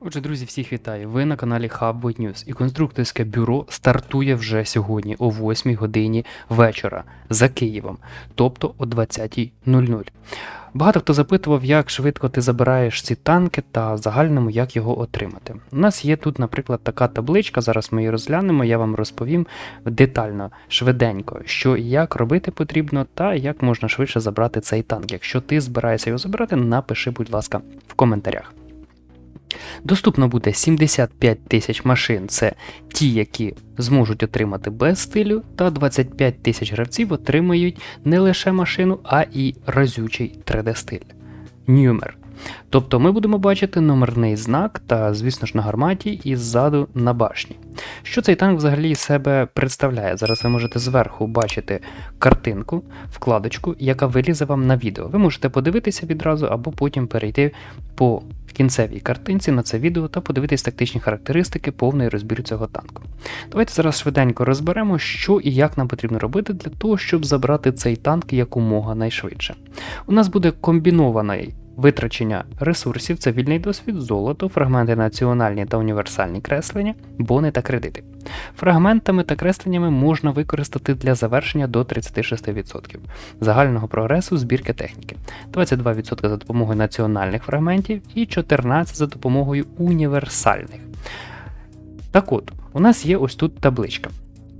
Отже, друзі, всіх вітаю. Ви на каналі Hubboy News і конструкторське бюро стартує вже сьогодні о 8 годині вечора за Києвом, тобто о 20.00. Багато хто запитував, як швидко ти забираєш ці танки та в загальному як його отримати. У нас є тут, наприклад, така табличка. Зараз ми її розглянемо. Я вам розповім детально, швиденько, що як робити потрібно, та як можна швидше забрати цей танк. Якщо ти збираєшся його забирати, напиши, будь ласка, в коментарях. Доступно буде 75 тисяч машин, це ті, які зможуть отримати без стилю, та 25 тисяч гравців отримають не лише машину, а і разючий 3D-стиль. Нюмер. Тобто ми будемо бачити номерний знак та, звісно ж, на гарматі і ззаду на башні. Що цей танк взагалі себе представляє? Зараз ви можете зверху бачити картинку, вкладочку, яка вилізе вам на відео. Ви можете подивитися відразу або потім перейти по кінцевій картинці на це відео та подивитись тактичні характеристики, повний розбір цього танку. Давайте зараз швиденько розберемо, що і як нам потрібно робити для того, щоб забрати цей танк якомога найшвидше. У нас буде комбінований витрачення ресурсів, це вільний досвід, золото, фрагменти національні та універсальні креслення, бони та кредити. Фрагментами та кресленнями можна використати для завершення до 36% загального прогресу збірки техніки, 22% за допомогою національних фрагментів і 14% за допомогою універсальних. Так от, у нас є ось тут табличка.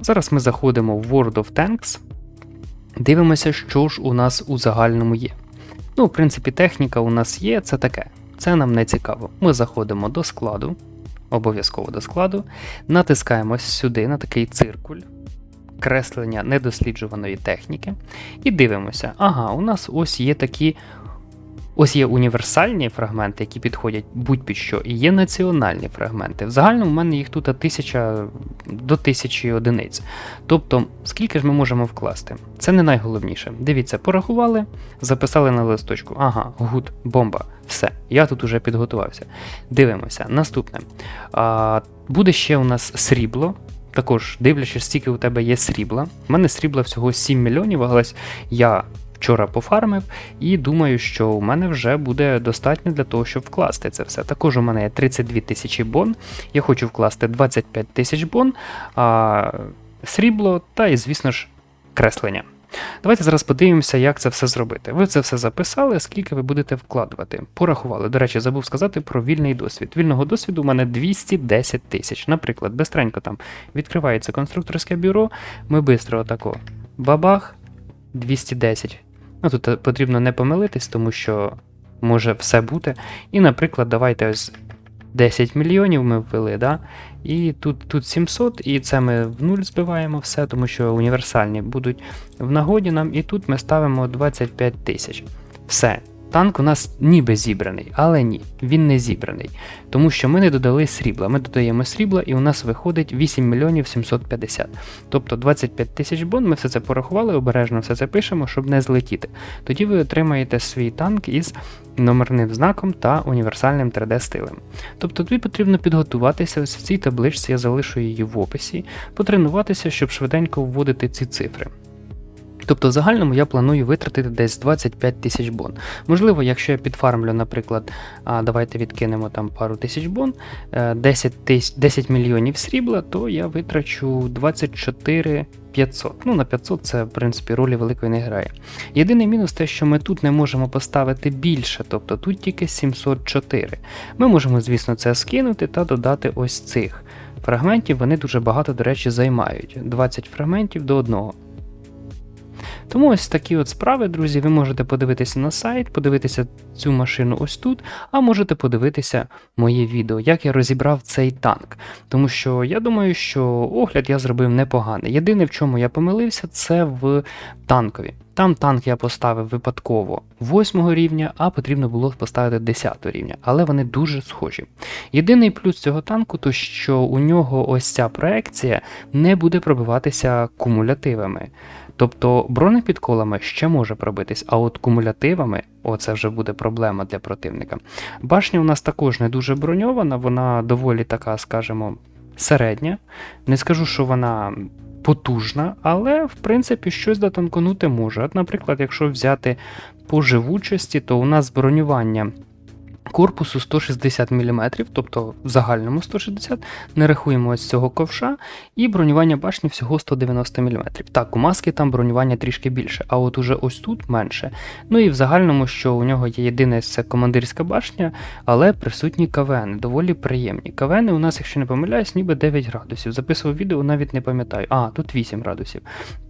Зараз ми заходимо в World of Tanks, дивимося, що ж у нас у загальному є. Ну, в принципі, техніка у нас є, це таке. Це нам не цікаво. Ми заходимо до складу, обов'язково до складу, натискаємо сюди на такий циркуль, креслення недосліджуваної техніки, і дивимося. Ага, у нас ось є такі. Ось є універсальні фрагменти, які підходять будь-під що, і є національні фрагменти. В загальному в мене їх тут 1000 до 1000 одиниць. Тобто, скільки ж ми можемо вкласти? Це не найголовніше. Дивіться, порахували, записали на листочку. Ага, гуд, бомба. Все, я тут уже підготувався. Дивимося. Наступне. А, Буде ще у нас срібло. Також дивлячись, скільки у тебе є срібла. У мене срібла всього 7 мільйонів, але я вчора пофармив, і думаю, що у мене вже буде достатньо для того, щоб вкласти це все. Також у мене є 32 тисячі бон. Я хочу вкласти 25 тисяч бон, а, срібло та і, звісно ж, креслення. Давайте зараз подивимося, як це все зробити. Ви це все записали, скільки ви будете вкладувати. Порахували. До речі, забув сказати про вільний досвід. Вільного досвіду у мене 210 тисяч. Наприклад, бистренько там відкривається конструкторське бюро, ми бистро отако бабах 210. Ну тут потрібно не помилитись, тому що може все бути. І, наприклад, давайте ось 10 мільйонів ми ввели, да? і тут, тут 700, і це ми в нуль збиваємо все, тому що універсальні будуть в нагоді нам, і тут ми ставимо 25 тисяч. Все. Танк у нас ніби зібраний, але ні, він не зібраний. Тому що ми не додали срібла. Ми додаємо срібла і у нас виходить 8 мільйонів 750. Тобто 25 тисяч бон, ми все це порахували, обережно все це пишемо, щоб не злетіти. Тоді ви отримаєте свій танк із номерним знаком та універсальним 3D-стилем. Тобто тобі потрібно підготуватися ось в цій табличці, я залишу її в описі, потренуватися, щоб швиденько вводити ці цифри. Тобто в загальному я планую витратити десь 25 тисяч бон. Можливо, якщо я підфармлю, наприклад, давайте відкинемо там пару тисяч бон, е, 10, тис, 10 мільйонів срібла, то я витрачу 24 500. Ну, на 500 це, в принципі, ролі великої не грає. Єдиний мінус те, що ми тут не можемо поставити більше, тобто тут тільки 704. Ми можемо, звісно, це скинути та додати ось цих фрагментів. Вони дуже багато, до речі, займають. 20 фрагментів до одного. Тому ось такі от справи, друзі. Ви можете подивитися на сайт, подивитися цю машину ось тут, а можете подивитися моє відео, як я розібрав цей танк. Тому що я думаю, що огляд я зробив непоганий. Єдине, в чому я помилився, це в танкові. Там танк я поставив випадково 8 рівня, а потрібно було поставити 10 рівня, але вони дуже схожі. Єдиний плюс цього танку, то що у нього ось ця проекція не буде пробиватися кумулятивами. Тобто бронепідколами ще може пробитись, а от кумулятивами оце вже буде проблема для противника. Башня у нас також не дуже броньована, вона доволі така, скажімо, середня. Не скажу, що вона потужна, але в принципі щось дотанконути може. От, наприклад, якщо взяти по живучості, то у нас бронювання корпусу 160 мм, тобто в загальному 160, не рахуємо ось цього ковша, і бронювання башні всього 190 мм. Так, у маски там бронювання трішки більше, а от уже ось тут менше. Ну і в загальному, що у нього є єдине це командирська башня, але присутні КВН, доволі приємні. КВН у нас, якщо не помиляюсь, ніби 9 градусів. Записував відео, навіть не пам'ятаю. А, тут 8 градусів.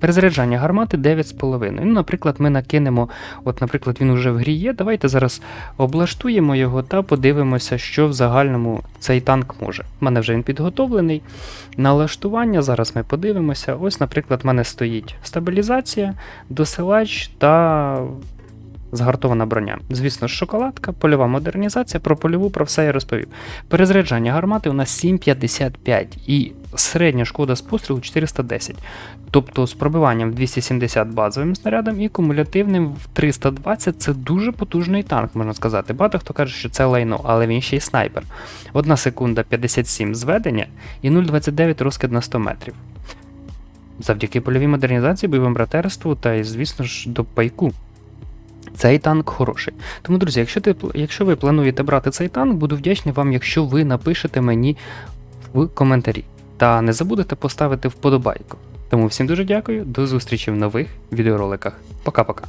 Перезаряджання гармати 9,5. Ну, наприклад, ми накинемо, от, наприклад, він уже в грі є. Давайте зараз облаштуємо його та подивимося, що в загальному цей танк може. У мене вже він підготовлений. Налаштування, зараз ми подивимося. Ось, наприклад, в мене стоїть стабілізація, досилач та згартована броня. Звісно, шоколадка, польова модернізація. Про польову про все я розповів. Перезаряджання гармати у нас 7,55 і середня шкода з пострілу 410. Тобто з пробиванням в 270 базовим снарядом і кумулятивним в 320 це дуже потужний танк, можна сказати. Багато хто каже, що це лайно, але він ще й снайпер. 1 секунда 57 зведення і 0,29 розкид на 100 метрів. Завдяки польовій модернізації, бойовому братерству та, звісно ж, до пайку. Цей танк хороший. Тому, друзі, якщо, ти, якщо ви плануєте брати цей танк, буду вдячний вам, якщо ви напишете мені в коментарі. Та не забудете поставити вподобайку. Тому всім дуже дякую, до зустрічі в нових відеороликах. Пока-пока.